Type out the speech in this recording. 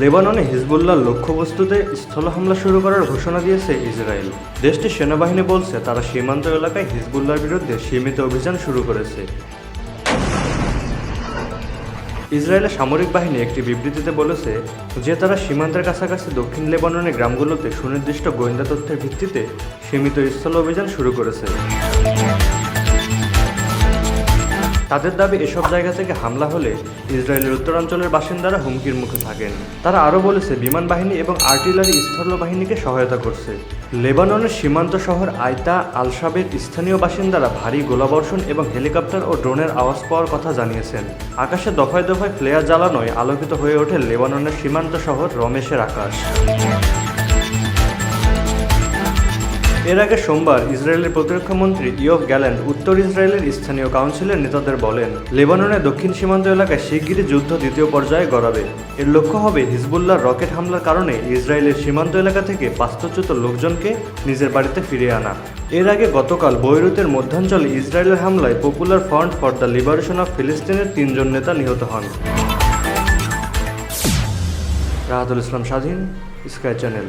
লেবাননে হিজবুল্লাহর লক্ষ্যবস্তুতে স্থল হামলা শুরু করার ঘোষণা দিয়েছে ইসরায়েল। দেশটির সেনাবাহিনী বলছে, তারা সীমান্ত এলাকায় হিজবুল্লাহর বিরুদ্ধে সীমিত অভিযান শুরু করেছে। ইসরায়েলের সামরিক বাহিনী একটি বিবৃতিতে বলেছে যে, তারা সীমান্তের কাছাকাছি দক্ষিণ লেবাননের গ্রামগুলোতে সুনির্দিষ্ট গোয়েন্দা তথ্যের ভিত্তিতে সীমিত স্থল অভিযান শুরু করেছে। তাদের দাবি এসব জায়গা থেকে হামলা হলে ইসরায়েলের উত্তরাঞ্চলের বাসিন্দারা হুমকির মুখে থাকেন। তারা আরও বলেছে, বিমান বাহিনী এবং আর্টিলারি স্থল বাহিনীকে সহায়তা করছে। লেবাননের সীমান্ত শহর আয়তা আলসাবের স্থানীয় বাসিন্দারা ভারী গোলাবর্ষণ এবং হেলিকপ্টার ও ড্রোনের আওয়াজ পাওয়ার কথা জানিয়েছেন। আকাশে দফায় দফায় ফ্লেয়ার জ্বালানোয় আলোকিত হয়ে ওঠে লেবাননের সীমান্ত শহর রমেশের আকাশ। এর আগে সোমবার ইসরায়েলের প্রতিরক্ষা মন্ত্রী ইয়ফ গ্যালেন্ড উত্তর ইসরায়েলের স্থানীয় কাউন্সিলের নেতাদের বলেন, লেবাননের দক্ষিণ সীমান্ত এলাকায় শিগগিরই যুদ্ধ দ্বিতীয় পর্যায়ে গড়াবে। এর লক্ষ্য হবে হিজবুল্লাহর রকেট হামলার কারণে ইসরায়েলের সীমান্ত এলাকা থেকে বাস্তুচ্যুত লোকজনকে নিজের বাড়িতে ফিরিয়ে আনা। এর আগে গতকাল বৈরুতের মধ্যাঞ্চলে ইসরায়েলের হামলায় popular front for the liberation of ফিলিস্তিনের তিনজন নেতা নিহত হন। রাহাতুল ইসলাম স্বাধীন, স্কাই চ্যানেল।